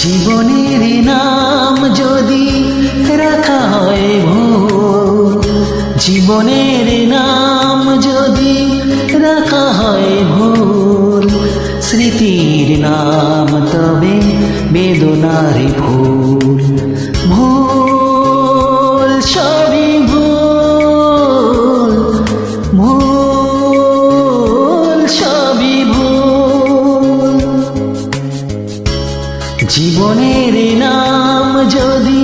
জীবনের নাম যদি রাখা হয় ভোর জীবনের নাম যদি রাখা হয় ভোর স্মৃতির নাম তবে বেদনার ভুল। জীবনের নাম যদি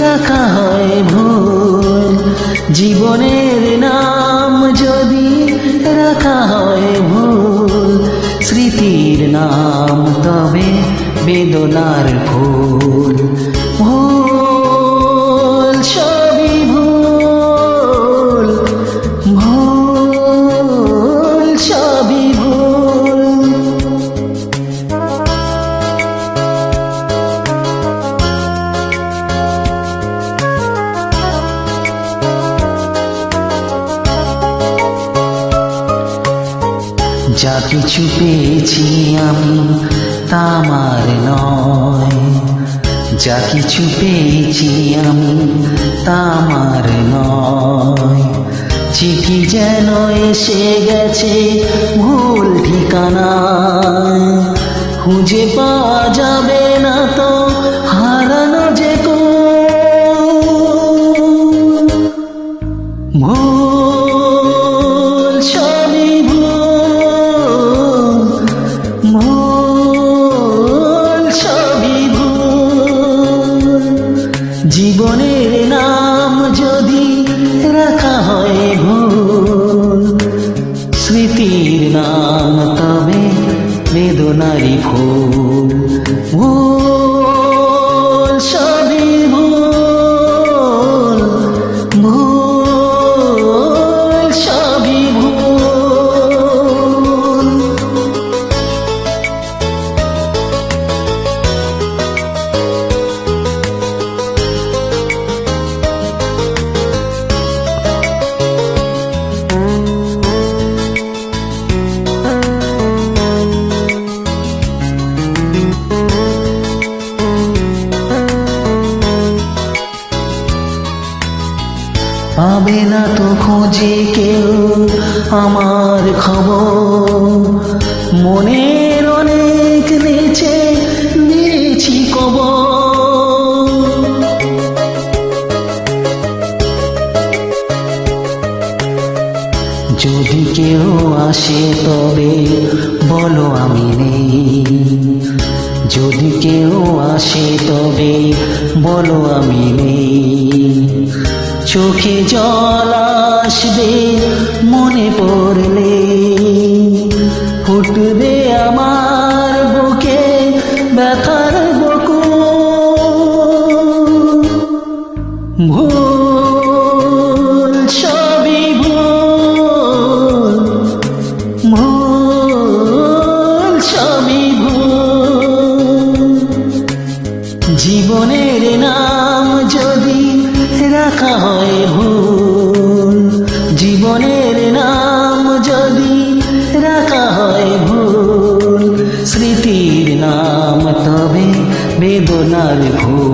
রাখা হয় ভুল, জীবনের নাম যদি রাখা হয় ভুল, স্মৃতির নাম তবে বেদনার ফুল। যা কিছু পেয়েছি আমি, তা আমার নয়। যা কিছু পেয়েছি আমি, তা আমার নয়। চিঠি যেন এসে গেছে ভুল ঠিকানা খুঁজে পাওয়া যাবে না তো জীবনের নাম যদি রাখা হয় ভুল স্মৃতির নাম তবে বেদনারি ফুল। ভুল পাবে না তো খোঁজে কেউ আমার খবর। মনের অনেক নেচে নিয়েছি কবর। যদি কেউ আসে তবে বলো আমি নেই। যদি কেউ আসে তবে বলো আমি নেই। চোখে জল আসবে মনে পড়লে ফুটবে আমার বুকে ব্যথার বকু ভুল রাখা হয় ভুল। জীবনের নাম যদি রাখা হয় ভুল স্মৃতির নাম তবে বেদনার ভুল।